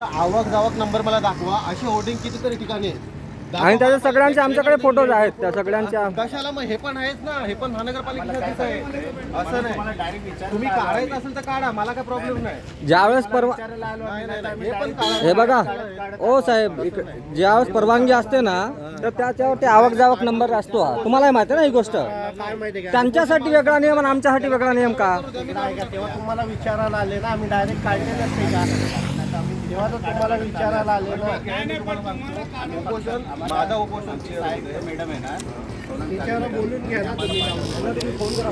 आवक जावक नंबर मला दाखवा. अशी होर्डिंग कितीतरी ठिकाणी आहेत. आणि त्याच्या. सगळ्यांचे आमच्याकडे फोटोज आहेत. त्या सगळ्यांच्या कशाला मग? हे पण आहेच ना. हे पण महानगरपालिकेसाठीच आहे. असं नाही. तुम्ही काढायचं असेल तर काढा. मला काय प्रॉब्लेम नाही. ज्यावेळेस परवा नाही, नाही, नाही. हे पण काढा. हे बघा. ओ साहेब ज्यावेळेस परवानगी असते ना तर त्याच्यावर ते आवक जावक नंबर असतो. हा. तुम्हालाही माहिती आहे ना ही गोष्ट? काय माहिती का? त्यांच्यासाठी वेगळा नियम आणि आमच्यासाठी वेगळा नियम का? नाही का? तेव्हा तुम्हाला विचारायला आले ना आम्ही डायरेक्ट काढले नसते का? तेव्हा तर तुम्हाला विचारायला आले ना उपोषण माझा बोलून घ्या ना तुम्ही. त्यांना तुम्ही फोन करा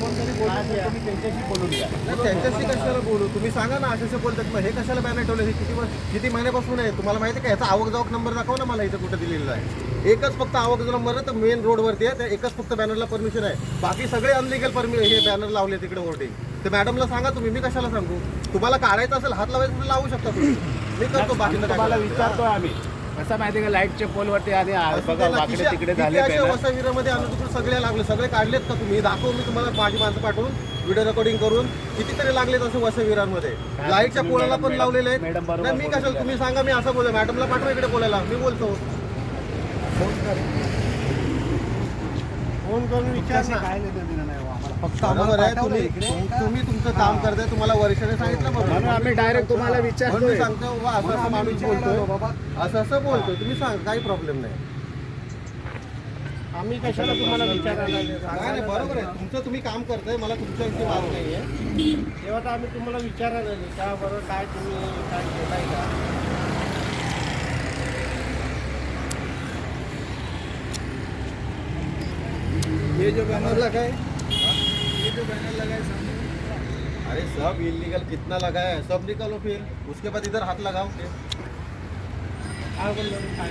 कोणतरी बोलून घ्या. तुम्ही त्यांच्याशी बोलून घ्या. नाही, त्यांच्याशी कशाला बोलू? तुम्ही सांगा ना असे बोलतात. मग हे कशाला बॅनर ठेवलं? हे किती किती महिन्यापासून आहे? तुम्हाला माहिती आहे का? याचा आवक जावक नंबर दाखवा ना मला इथं कुठं दिलेला आहे. एकच फक्त आवक नंबर आहे तर मेन रोडवरती आहे. त्या एकच फक्त बॅनरला परमिशन आहे. बाकी सगळे अनलिगल परमि हे बॅनर लावले तिकडे होर्डिंग ते मॅडमला सांगा तुम्ही मी कशाला सांगू? तुम्हाला काढायचं असेल हात लावायचं लावू शकता तुम्ही. मी करतो बाकी तुम्हाला विचारतोय आम्ही. कसं माहिती का लाईटच्या पोलवरती आणि आ- बघा वाकडे तिकडे झाले banner. वसाविरामध्ये आणून तिकडे सगळे लागले. सगळे काढलेत का तुम्ही? दाखव मी तुम्हाला माझी माणसं पाठवून व्हिडिओ रेकॉर्डिंग करून कितीतरी लागलेत असे वसविरांमध्ये लाईटच्या पोळाला पण लावलेले आहेत. मॅडम बरोबर नाही मी कशाला तुम्ही सांगा मी असं बोलतो मॅडमला पाठवा इकडे बोलायला मी बोलतो. फोन करून विचार ना. फक्त बरोबर आहे तुम्ही तुम्ही तुमचं काम करताय तुम्हाला वर्षाने सांगितलं म्हणून बरोबर आम्ही डायरेक्ट तुम्हाला म्हणून मी सांगतो बाबा असं असं माणूस बोलतोय. असं असं बोलतोय. तुम्ही सांग काही प्रॉब्लेम नाही. आम्ही कशाला तुम्हाला विचारायला? काय नाही बरोबर आहे. तुमचं तुम्ही काम करताय मला तुमच्याविषयी वाद नाहीये. तेव्हा तर आम्ही तुम्हाला विचारायला आले का बरं काय तुम्ही काय केलाय का? ये जो बैनर लगा है ये जो बैनर लगा है सामने। अरे सब इलीगल कितना लगा है? सब निकालो फिर। उसके बाद इधर हाथ लगाओ फिर बोललो काय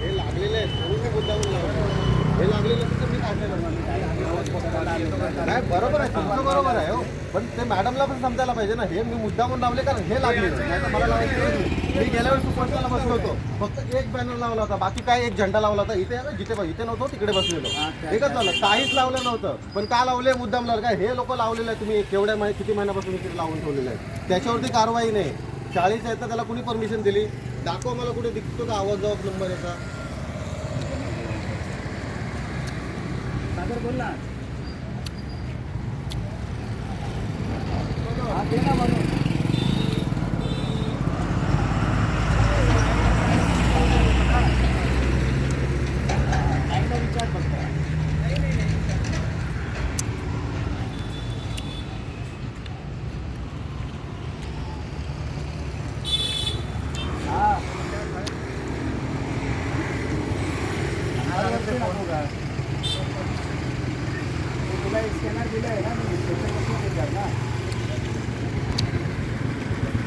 हे लागलेले आहेत म्हणून मी मुद्दामून लावलं हे बरोबर आहे तुमचं बरोबर आहे हो. पण ते मॅडमला पण समजायला पाहिजे ना. हे मी मुद्दामून लावले कारण हे लागले. मला लावायचं. मी गेल्या वेळेस सुपरस्टारला बसलो होतो. फक्त एक बॅनर लावला होता. बाकी काय एक झेंडा लावला होता. इथे जिथे इथे नव्हतो तिकडे बसलेलो. एकच लावलं काहीच लावलं नव्हतं. पण का लावले मुद्दाम लावलं काय हे लोक लावलेलं आहे तुम्ही. केवढ्या माहिती किती महिन्यापासून इकडे लावून ठेवलेलं आहे त्याच्यावरती कारवाई नाही. चाळीस आहेत तर त्याला कुणी परमिशन दिली? दाखवा मला कुठे दिसतो का आवाज जबाब नंबर याचा? सागर तुला स्कॅनर दिला आहे ना मी त्याच्यापासून ते ना